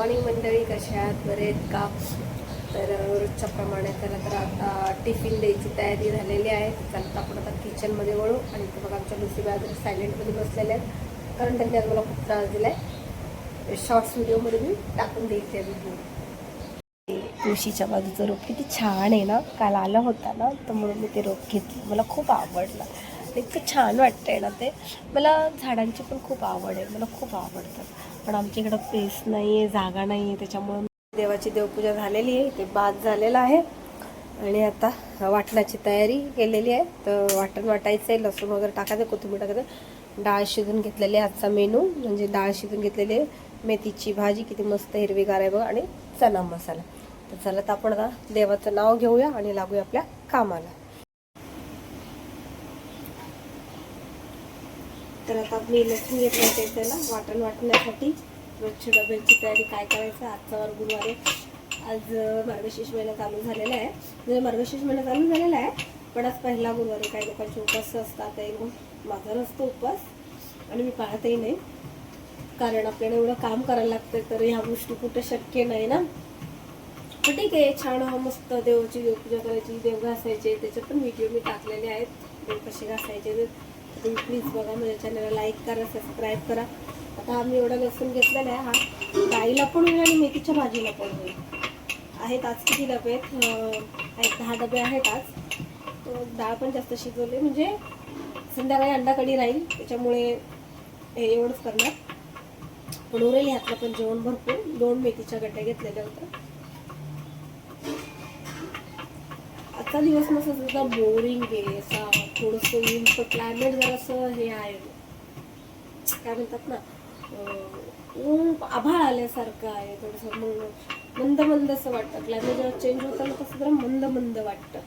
Morning मंडळी कशा आहात? बरे आहेत का? तर रोजच्याप्रमाणे रोजच्या प्रमाणे त्याला तर आता टिफिन द्यायची तयारी झालेली आहे. चालत आपण आता किचनमध्ये वळू. आणि इथं बघा आमच्या लुसी बाजूला सायलेंटमध्ये बसलेल्या आहेत. कारण त्यांनी आज मला खूप त्रास दिला आहे शॉर्ट्स व्हिडिओमध्ये मी टाकून द्यायची त्या व्हिडिओ तुळशीच्या बाजूचं रोप किती छान आहे ना? काल आला होता ना तर म्हणून मी ते रोप घेतलं. मला खूप आवडलं. इतकं छान वाटतंय ना ते. मला झाडांची पण खूप आवड आहे मला खूप आवडतात पण आमच्या इकडं पेस नाही आहे जागा नाही आहे त्याच्यामुळं देवाची देवपूजा झालेली आहे ते बाद झालेलं आहे. आणि आता वाटणाची तयारी केलेली आहे. तर वाटण वाटायचं आहे लसूण वगैरे टाकायचं कोथिंबीर टाकायचं. डाळ शिजून घेतलेली आहे आजचा मेनू. म्हणजे डाळ शिजून घेतलेली आहे. मेथीची भाजी किती मस्त हिरवीगार आहे बघ. आणि चना मसाला. तर चला तर आपण आता देवाचं नाव घेऊया आणि लागूया आपल्या कामाला. तर आता मी लसूण घेतलं ते त्याला वाटण वाटण्यासाठी रोजच्या डब्याची तयारी काय करायचं आजचा वार गुरुवार आज मार्गशीर्ष महिना चालू झालेला आहे. म्हणजे मार्गशीर्ष महिना चालू झालेला आहे पण आज पहिला गुरुवार काही लोकांचे उपवास असतात काही माझा नसतो उपवास आणि मी पाळतही नाही. कारण आपल्याला एवढं काम करायला लागतं तर ह्या गोष्टी कुठं शक्य नाही ना. पण ठीक आहे छान मस्त देवाची देवपूजा करायची देव घासायचे. त्याचे पण व्हिडिओ मी टाकलेले आहेत. देव कसे घासायचे तुम्ही प्लीज बघा माझ्या चॅनलला लाईक करा सबस्क्राईब करा. आता आम्ही एवढा लसूण घेतलेला आहे हा. डाळीला पण होईल आणि मेथीच्या भाजीला पण होईल. आहेत आज किती डबे आहेत? दहा डबे आहेत आज. तो डाळ पण जास्त शिजवले. म्हणजे संध्याकाळी अंडा कढी राहील. त्याच्यामुळे हे एवढंच करणार. पण उरेल ह्यातलं पण जेवण भरपूर. दोन मेथीच्या गड्ड्या घेतलेल्या होत्या. आजचा दिवस मस्त बोरिंग आहे असा थोडस ऊन क्लायमेट जरासं हे आहे. काय म्हणतात ना ऊन आभाळ आल्यासारखं आहे थोडस. मग मंद मंद असं वाटतं. क्लायमेट जेव्हा चेंज होतं ना तसं जरा मंद मंद वाटतं.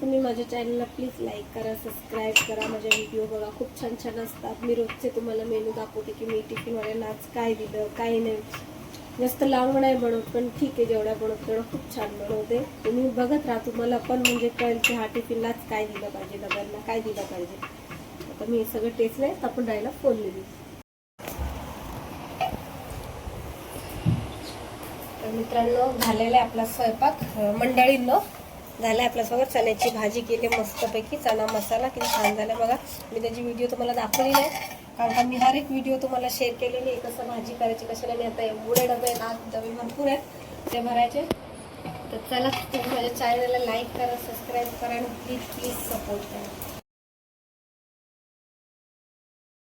तुम्ही माझ्या चॅनलला प्लीज लाईक करा सबस्क्राईब करा. माझ्या व्हिडिओ बघा. खूप छान छान असतात. मी रोजचे तुम्हाला मेनू दाखवते की मी टिफिनवाल्यांना आज काय दिलं काय नाही. जास्त लांब नाही बनवत पण ठीक आहे जेवढ्या बनवत तेवढं खूप छान बनवते. तुम्ही बघत राहा तुम्हाला पण म्हणजे कळेल की हा टिफिनलाच काय दिलं पाहिजे डब्यांना काय दिलं पाहिजे. आता मी सगळं टेस्ट नाही आपण राहायला फोन दिली तर मित्रांनो झालेला आहे आपला स्वयंपाक मंडळींनो झालं आपल्यासोबत चण्याची भाजी केली मस्तपैकी चणा मसाला किती छान झाला बघा. मी त्याची व्हिडिओ तुम्हाला दाखवली नाही. कारण का मी हर एक व्हिडिओ तुम्हाला शेअर केलेली आहे कसं भाजी करायची कशाला नाही आता एवढे डबे आहेत आज डबे भरपूर आहेत ते भरायचे. तर चला तुम्ही माझ्या चॅनलला लाईक करा सबस्क्राईब करा आणि प्लीज प्लीज सपोर्ट करा.